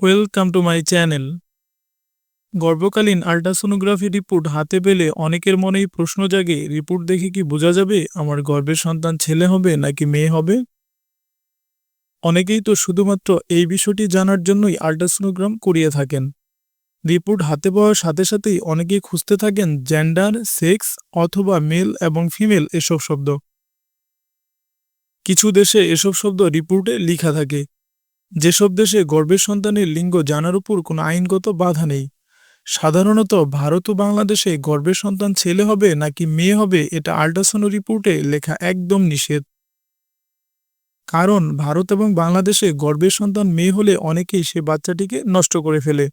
Welcome to my channel গর্ভকালীন ultrasonography report হাতে পেলে অনেকের মনেই প্রশ্ন জাগে, রিপোর্ট দেখে কি বোঝা যাবে? আমার গর্ভের সন্তান ছেলে হবে নাকি মেয়ে হবে? অনেকেই তো শুধুমাত্র এই বিষয়টি জানার জন্যই আল্ট্রাসোনোগ্রাম করিয়ে থাকেন। রিপোর্ট হাতে পাওয়ার সাথে সাথেই অনেকেই খুঁজতে থাকেন জেন্ডার, সেক্স অথবা মেল এবং ফিমেল এসব শব্দ। কিছু দেশে এসব শব্দ রিপোর্টে লেখা থাকে। যেসব দেশে গর্ভের সন্তানের লিঙ্গ জানার উপর কোনো আইনগত বাধা নেই, সাধারণত ভারত ও বাংলাদেশে গর্ভের সন্তান ছেলে হবে নাকি মেয়ে হবে এটা আল্ট্রাসাউন্ড রিপোর্টে লেখা একদম নিষেধ। কারণ ভারত এবং বাংলাদেশে গর্ভের সন্তান মেয়ে হলে অনেকেই সে বাচ্চাটিকে নষ্ট করে ফেলে।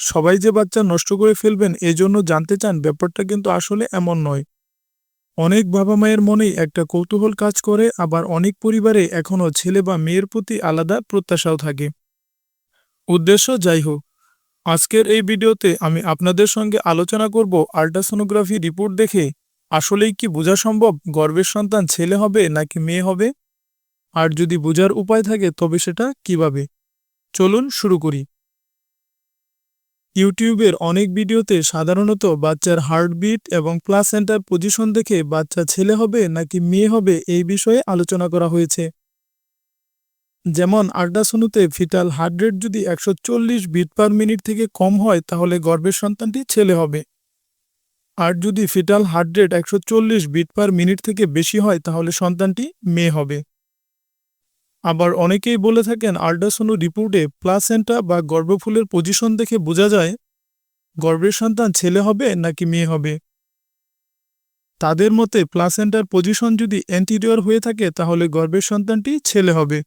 সবাই যে বাচ্চা নষ্ট করে ফেলবেন এজন্য জানতে চান ব্যাপারটা কিন্তু আসলে এমন নয়। অনেক বাবা মায়ের মনেই একটা কৌতূহল কাজ করে, আবার অনেক পরিবারে এখনও ছেলে বা মেয়ের প্রতি আলাদা প্রত্যাশাও থাকে। উদ্দেশ্য যাই হোক, আজকের এই ভিডিওতে আমি আপনাদের সঙ্গে আলোচনা করব আল্ট্রাসোনোগ্রাফি রিপোর্ট দেখে, আসলেই কি বোঝা সম্ভব গর্বের সন্তান ছেলে হবে নাকি মেয়ে হবে? আর যদি বোঝার উপায় থাকে তবে সেটা কীভাবে? চলুন শুরু করি। ইউটিউবের অনেক ভিডিওতে সাধারণত বাচ্চার হার্টবিট এবং প্লাসেন্টার পজিশন দেখে বাচ্চা ছেলে হবে নাকি মেয়ে হবে এই বিষয়ে আলোচনা করা হয়েছে। যেমন আল্ট্রাসোনোতে ফিটাল হার্ট রেট যদি একশো চল্লিশ বিট পার মিনিট থেকে কম হয়, তাহলে গর্ভের সন্তানটি ছেলে হবে। আর যদি ফিটাল হার্ট রেট একশো চল্লিশ বিট পার মিনিট থেকে বেশি হয়, তাহলে সন্তানটি মেয়ে হবে। আবার অনেকেই বলে থাকেন আল্ট্রাসোনো রিপোর্টে প্লাসেন্টা বা গর্ভফুলের পজিশন দেখে বোঝা যায়, গর্ভের সন্তান ছেলে হবে নাকি মেয়ে হবে। তাদের মতে প্লাসেন্টার পজিশন যদি অ্যান্টিরিয়র হয়ে থাকে, তাহলে গর্ভের সন্তানটি ছেলে হবে।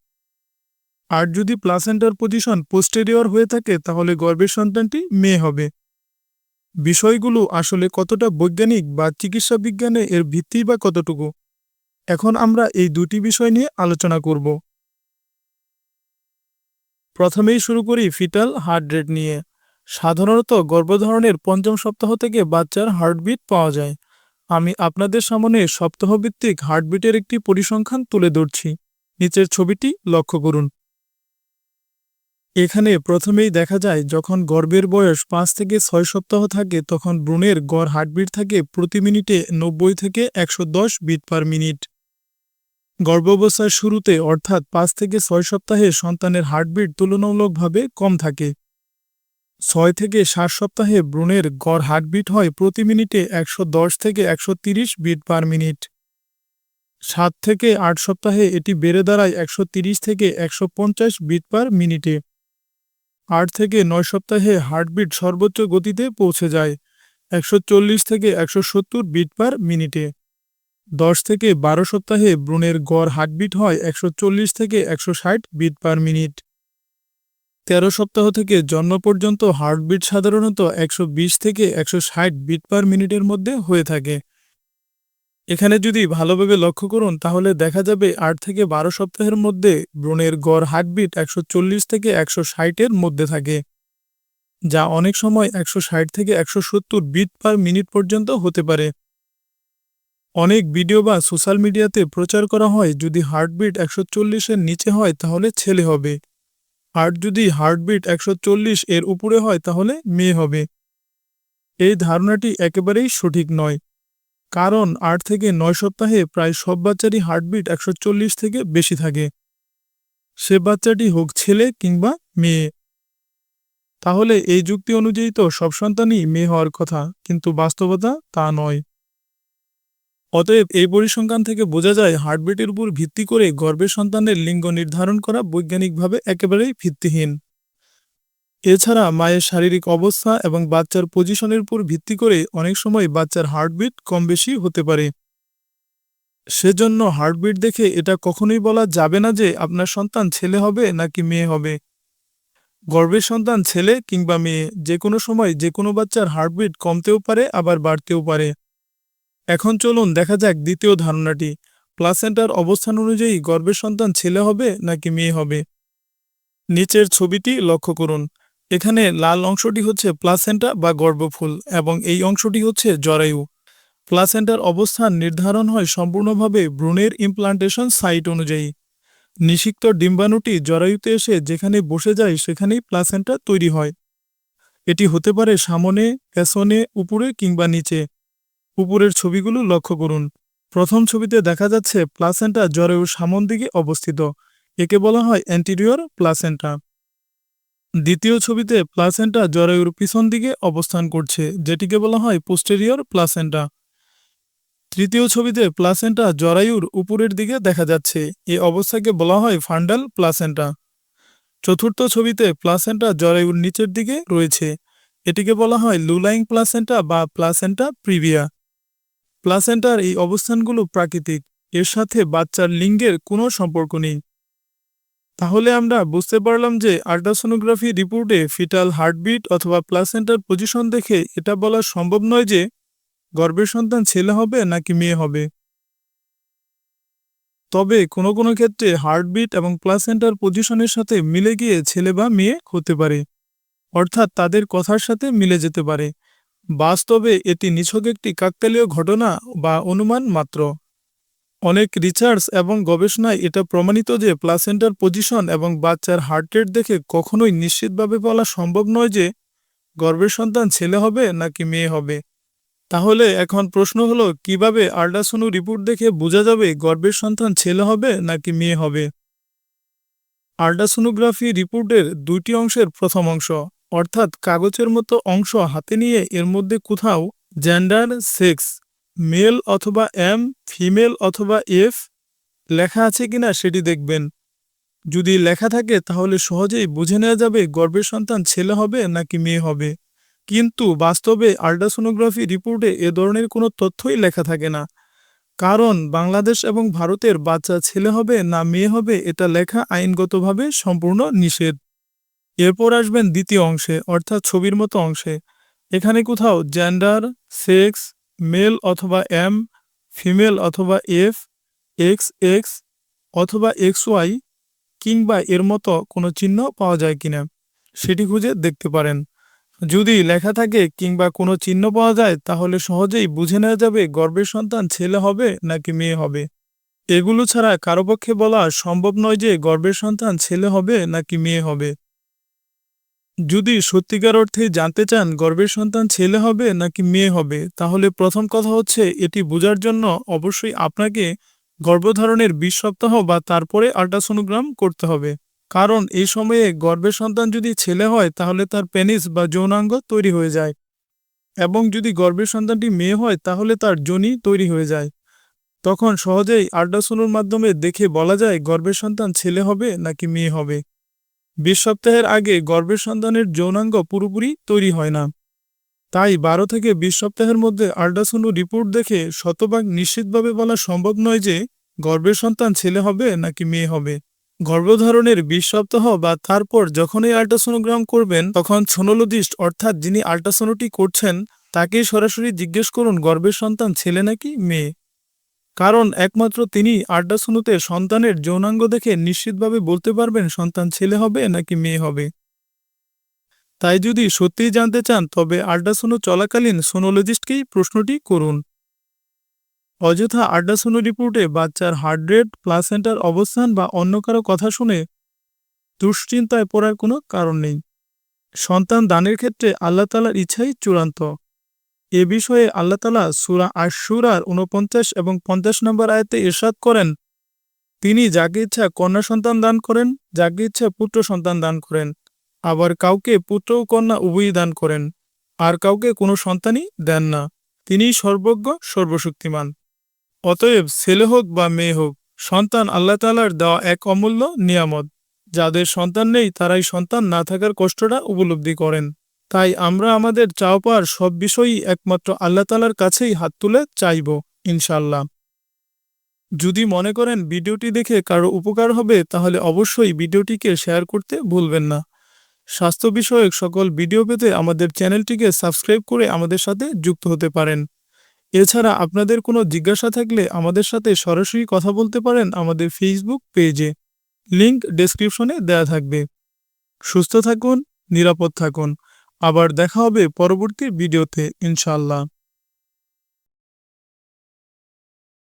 আর যদি প্লাসেন্টার পজিশন পোস্টেরিয়র হয়ে থাকে, তাহলে গর্ভের সন্তানটি মেয়ে হবে। বিষয়গুলো আসলে কতটা বৈজ্ঞানিক বা চিকিৎসা বিজ্ঞানে এর ভিত্তি বা কতটুকু? এখন আমরা এই দুটি বিষয় নিয়ে আলোচনা করব। প্রথমেই শুরু করি ফিটাল হার্ট রেট নিয়ে। সাধারণত গর্ভধারণের পঞ্চম সপ্তাহ থেকে বাচ্চার হার্টবিট পাওয়া যায়। আমি আপনাদের সামনে সপ্তাহভিত্তিক হার্টবিটের একটি পরিসংখ্যান তুলে ধরছি। নিচের ছবিটি লক্ষ্য করুন। এখানে প্রথমেই দেখা যায়, যখন গর্ভের বয়স পাঁচ থেকে ছয় সপ্তাহ থাকে, তখন ব্রুনের গড় হার্টবিট থাকে প্রতি মিনিটে নব্বই থেকে একশো দশ বিট পার মিনিট গর্ভাবস্থার শুরুতে অর্থাৎ পাঁচ থেকে ছয় সপ্তাহে সন্তানের হার্টবিট তুলনামূলকভাবে কম থাকে। ছয় থেকে সাত সপ্তাহে ব্রুনের গড় হার্টবিট হয় প্রতি মিনিটে একশো দশ থেকে একশো বিট পার মিনিট। সাত থেকে আট সপ্তাহে এটি বেড়ে দাঁড়ায় একশো থেকে একশো পঞ্চাশ বিট পার মিনিটে। আট থেকে নয় সপ্তাহে হার্টবিট সর্বোচ্চ গতিতে পৌঁছে যায় একশো চল্লিশ থেকে একশো সত্তর বিট পার মিনিটে। দশ থেকে বারো সপ্তাহে ব্রুনের গড় হার্টবিট হয় একশো চল্লিশ থেকে একশো ষাট বিট পার মিনিট। তেরো সপ্তাহ থেকে জন্ম পর্যন্ত হার্টবিট সাধারণত একশো বিশ থেকে একশো ষাট বিট পার মিনিটের মধ্যে হয়ে থাকে। এখানে যদি ভালোভাবে লক্ষ্য করুন, তাহলে দেখা যাবে আট থেকে বারো সপ্তাহের মধ্যে ব্রণের গড় হার্টবিট একশো চল্লিশ থেকে একশো ষাটের মধ্যে থাকে, যা অনেক সময় একশো ষাট থেকে একশো সত্তর বিট পার মিনিট পর্যন্ত হতে পারে। অনেক ভিডিও বা সোশ্যাল মিডিয়াতে প্রচার করা হয় যদি হার্টবিট একশো চল্লিশের নিচে হয় তাহলে ছেলে হবে। আর যদি হার্টবিট একশো চল্লিশ এর উপরে হয় তাহলে মেয়ে হবে। এই ধারণাটি একেবারেই সঠিক নয়। কারণ আট থেকে নয় সপ্তাহে প্রায় সব বাচ্চারই হার্টবিট একশো চল্লিশ থেকে বেশি থাকে। সে বাচ্চাটি হোক ছেলে কিংবা মেয়ে। তাহলে এই যুক্তি অনুযায়ী তো সব সন্তানই মেয়ে হওয়ার কথা, কিন্তু বাস্তবতা তা নয়। অতএব এই পরিসংখ্যান থেকে বোঝা যায়, হার্টবিটের উপর ভিত্তি করে গর্ভের সন্তানের লিঙ্গ নির্ধারণ করা বৈজ্ঞানিকভাবে একেবারেই ভিত্তিহীন। এছাড়া মায়ের শারীরিক অবস্থা এবং বাচ্চার পজিশনের উপর ভিত্তি করে অনেক সময় বাচ্চার হার্টবিট কম বেশি হতে পারে। সেজন্য হার্টবিট দেখে এটা কখনোই বলা যাবে না যে আপনার সন্তান ছেলে হবে নাকি মেয়ে হবে। গর্ভের সন্তান ছেলে কিংবা মেয়ে যে কোনো সময় যে কোনো বাচ্চার হার্টবিট কমতেও পারে, আবার বাড়তেও পারে। এখন চলুন দেখা যাক দ্বিতীয় ধারণাটি। প্লাসেন্টার অবস্থান অনুযায়ী গর্ভের সন্তান ছেলে হবে নাকি মেয়ে হবে? নিচের ছবিটি লক্ষ্য করুন। এখানে লাল অংশটি হচ্ছে প্লাসেন্টা বা গর্ভফুল এবং এই অংশটি হচ্ছে জরায়ু। প্লাসেন্টার অবস্থান নির্ধারণ হয় সম্পূর্ণভাবে ব্রুনের ইমপ্লান্টেশন সাইট অনুযায়ী। নিষিক্ত ডিম্বাণুটি জরায়ুতে এসে যেখানে বসে যায় সেখানেই প্লাসেন্টা তৈরি হয়। এটি হতে পারে সামনে, পেছনে, উপরে কিংবা নিচে। উপরের ছবিগুলো লক্ষ্য করুন। প্রথম ছবিতে দেখা যাচ্ছে প্লাসেন্টা জরায়ুর সামন দিকে অবস্থিত। একে বলা হয় অ্যান্টিরিয়র প্লাসেন্টা দ্বিতীয় ছবিতে প্লাসেন্টা জরায়ুর পিছন দিকে অবস্থান করছে, যেটিকে বলা হয় পোস্টেরিয়র প্লাসেন্টা তৃতীয় ছবিতে প্লাসেন্টা জরায়ুর উপরের দিকে দেখা যাচ্ছে, এ অবস্থাকে বলা হয় ফান্ডাল প্লাসেন্টা। চতুর্থ ছবিতে প্লাসেন্টা জরায়ুর নিচের দিকে রয়েছে, এটিকে বলা হয় লুলাইং প্লাসেন্টা বা প্লাসেন্টা প্রিভিয়া। প্লাসেন্টার এই অবস্থানগুলো প্রাকৃতিক। এর সাথে বাচ্চার লিঙ্গের কোনো সম্পর্ক নেই। তাহলে আমরা বুঝতে পারলাম যে আল্ট্রাসোনোগ্রাফি রিপোর্টে ফিটাল হার্টবিট অথবা প্লাসেন্টার পজিশন দেখে এটা বলা সম্ভব নয় যে গর্ভের সন্তান ছেলে হবে নাকি মেয়ে হবে। তবে কোনো কোনো ক্ষেত্রে হার্টবিট এবং প্লাসেন্টার পজিশনের সাথে মিলে গিয়ে ছেলে বা মেয়ে হতে পারে। অর্থাৎ তাদের কথার সাথে মিলে যেতে পারে। বাস্তবে এটি নিছক একটি কাকতালীয় ঘটনা বা অনুমান মাত্র। অনেক রিসার্চ এবং গবেষণায় এটা প্রমাণিত যে প্লাসেন্টার পজিশন এবং বাচ্চার হার্ট রেট দেখে কখনোই নিশ্চিতভাবে বলা সম্ভব নয় যে গর্ভের সন্তান ছেলে হবে নাকি মেয়ে হবে। তাহলে এখন প্রশ্ন হলো, কীভাবে আল্ট্রাসোনো রিপোর্ট দেখে বোঝা যাবে গর্ভের সন্তান ছেলে হবে নাকি মেয়ে হবে? আল্ট্রাসোনোগ্রাফি রিপোর্টের দুইটি অংশের প্রথম অংশ। অর্থাৎ কাগজের মতো অংশ হাতে নিয়ে এর মধ্যে কোথাও জেন্ডার সেক্স মেল অথবা এম ফিমেল অথবা এফ লেখা আছে কিনা সেটি দেখবেন। যদি লেখা থাকে, তাহলে সহজেই বুঝে নেওয়া যাবে গর্ভের সন্তান ছেলে হবে নাকি মেয়ে হবে। কিন্তু বাস্তবে আল্ট্রাসোনোগ্রাফি রিপোর্টে এ ধরনের কোনো তথ্যই লেখা থাকে না। কারণ বাংলাদেশ এবং ভারতের বাচ্চা ছেলে হবে না মেয়ে হবে, এটা লেখা আইনগতভাবে সম্পূর্ণ নিষেধ। এরপর আসবেন দ্বিতীয় অংশে, অর্থাৎ ছবির মতো অংশে। এখানে কোথাও জেন্ডার সেক্স মেল অথবা এম ফিমেল অথবা এফ এক্স এক্স অথবা এক্স ওয়াই কিংবা এর মতো কোনো চিহ্ন পাওয়া যায় কিনা, সেটি খুঁজে দেখতে পারেন। যদি লেখা থাকে কিংবা কোনো চিহ্ন পাওয়া যায়, তাহলে সহজেই বুঝে নেওয়া যাবে গর্বের সন্তান ছেলে হবে নাকি মেয়ে হবে। এগুলো ছাড়া কারও পক্ষে বলা সম্ভব নয় যে গর্বের সন্তান ছেলে হবে নাকি মেয়ে হবে। যদি সত্যিকার অর্থে জানতে চান গর্ভের সন্তান ছেলে হবে নাকি মেয়ে হবে, তাহলে প্রথম কথা হচ্ছে এটি বোঝার জন্য অবশ্যই আপনাকে গর্ভধারণের বিশ সপ্তাহ বা তারপরে আল্ট্রাসোনোগ্রাম করতে হবে। কারণ এই সময়ে গর্ভের সন্তান যদি ছেলে হয়, তাহলে তার পেনিস বা যৌনাঙ্গ তৈরি হয়ে যায়। এবং যদি গর্ভের সন্তানটি মেয়ে হয়, তাহলে তার যোনি তৈরি হয়ে যায়। তখন সহজেই আল্ট্রাসোনোর মাধ্যমে দেখে বলা যায় গর্ভের সন্তান ছেলে হবে নাকি মেয়ে হবে। বিশ সপ্তাহের আগে গর্ভের সন্তানের যৌনাঙ্গ পুরোপুরি তৈরি হয় না। তাই বারো থেকে বিশ সপ্তাহের মধ্যে আল্ট্রাসোনো রিপোর্ট দেখে শতভাগ নিশ্চিতভাবে বলা সম্ভব নয় যে গর্ভের সন্তান ছেলে হবে নাকি মেয়ে হবে। গর্ভধারণের বিশ সপ্তাহ বা তারপর যখনই আল্ট্রাসোনোগ্রাম করবেন, তখন সোনোলজিস্ট অর্থাৎ যিনি আল্ট্রাসোনোটি করছেন, তাকেই সরাসরি জিজ্ঞেস করুন গর্ভের সন্তান ছেলে নাকি মেয়ে। কারণ একমাত্র তিনি আল্ট্রাসোনোতে সন্তানের যৌনাঙ্গ দেখে নিশ্চিতভাবে বলতে পারবেন, সন্তান ছেলে হবে নাকি মেয়ে হবে। তাই যদি সত্যিই জানতে চান, তবে আল্ট্রাসোনো চলাকালীন সোনোলজিস্টকেই প্রশ্নটি করুন। অযথা আল্ট্রাসোনো রিপোর্টে বাচ্চার হার্ট রেট, প্লাসেন্টার অবস্থান বা অন্য কারও কথা শুনে দুশ্চিন্তায় পড়ার কোনো কারণ নেই। সন্তান দানের ক্ষেত্রে আল্লাহ তালার ইচ্ছাই চূড়ান্ত। এ বিষয়ে আল্লাহ তালা সুরা আশুরার উনপঞ্চাশ এবং পঞ্চাশ নম্বর আয়তে ইরশাদ করেন, তিনি যাকে ইচ্ছা কন্যা সন্তান দান করেন, যাকে ইচ্ছা পুত্র সন্তান দান করেন, আবার কাউকে পুত্র ও কন্যা উভয়ই দান করেন, আর কাউকে কোনো সন্তানই দেন না, তিনিই সর্বজ্ঞ, সর্বশক্তিমান। অতএব ছেলে হোক বা মেয়ে হোক, সন্তান আল্লাহ তালার দেওয়া এক অমূল্য নিয়ামত, যাদের সন্তান নেই তারাই সন্তান না থাকার কষ্টটা উপলব্ধি করেন। তাই আমরা আমাদের চাও সব বিষয়ই একমাত্র আল্লাহ তালার কাছেই হাত তুলে চাইব ইনশাল্লাহ যদি মনে করেন ভিডিওটি দেখে কারও উপকার হবে, তাহলে অবশ্যই ভিডিওটিকে শেয়ার করতে ভুলবেন না। স্বাস্থ্য বিষয়ক সকল ভিডিও পেতে আমাদের চ্যানেলটিকে সাবস্ক্রাইব করে আমাদের সাথে যুক্ত হতে পারেন। এছাড়া আপনাদের কোনো জিজ্ঞাসা থাকলে আমাদের সাথে সরাসরি কথা বলতে পারেন আমাদের ফেসবুক পেজে। লিংক ডেসক্রিপশনে দেয়া থাকবে। সুস্থ থাকুন, নিরাপদ থাকুন। আবার দেখা হবে পরবর্তী ভিডিওতে ইনশাল্লাহ